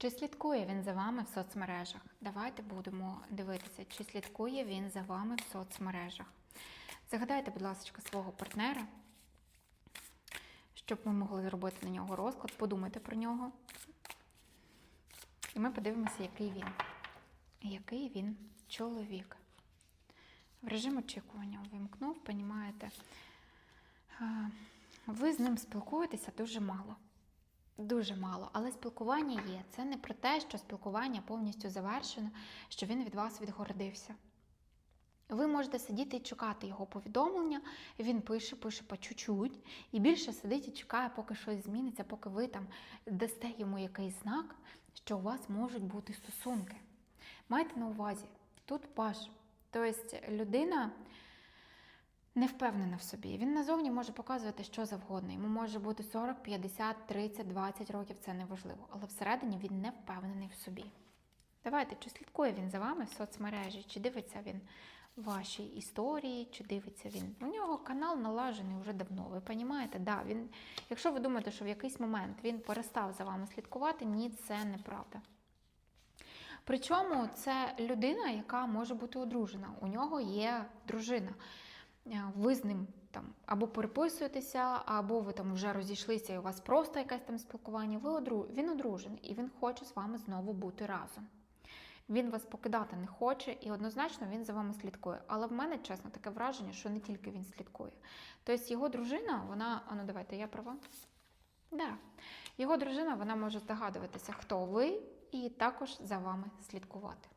Чи слідкує він за вами в соцмережах? Давайте будемо дивитися, чи слідкує він за вами в соцмережах. Загадайте, будь ласка, свого партнера, щоб ми могли зробити на нього розклад, подумайте про нього. І ми подивимося, який він. Який він чоловік. В режим очікування увімкнув, понімаєте. Е, Ви з ним спілкуєтеся дуже мало. Дуже мало, але спілкування є. Це не про те, що спілкування повністю завершено, що він від вас відгородився. Ви можете сидіти і чекати його повідомлення, він пише, пише по чуть-чуть, і більше сидить і чекає, поки щось зміниться, поки ви там дасте йому якийсь знак, що у вас можуть бути стосунки. Майте на увазі, тут паш. Тобто людина не впевнена в собі. Він назовні може показувати що завгодно. Йому може бути 40, 50, 30, 20 років, це неважливо. Але всередині він не впевнений в собі. Давайте, чи слідкує він за вами в соцмережі, чи дивиться він ваші історії, чи дивиться він. У нього канал налажений вже давно. Ви розумієте? Да, він, якщо ви думаєте, що в якийсь момент він перестав за вами слідкувати, ні, це неправда. Причому це людина, яка може бути одружена. У нього є дружина. Е, Ви з ним там або переписуєтеся, або ви там вже розійшлися, і у вас просто якесь там спілкування. Ви одру... Він одружений і він хоче з вами знову бути разом. Він вас покидати не хоче, і однозначно він за вами слідкує. Але в мене, чесно, таке враження, що не тільки він слідкує. Тобто його дружина, вона, а ну давайте, я права? Да. Його дружина вона може здогадуватися, хто ви, і також за вами слідкувати.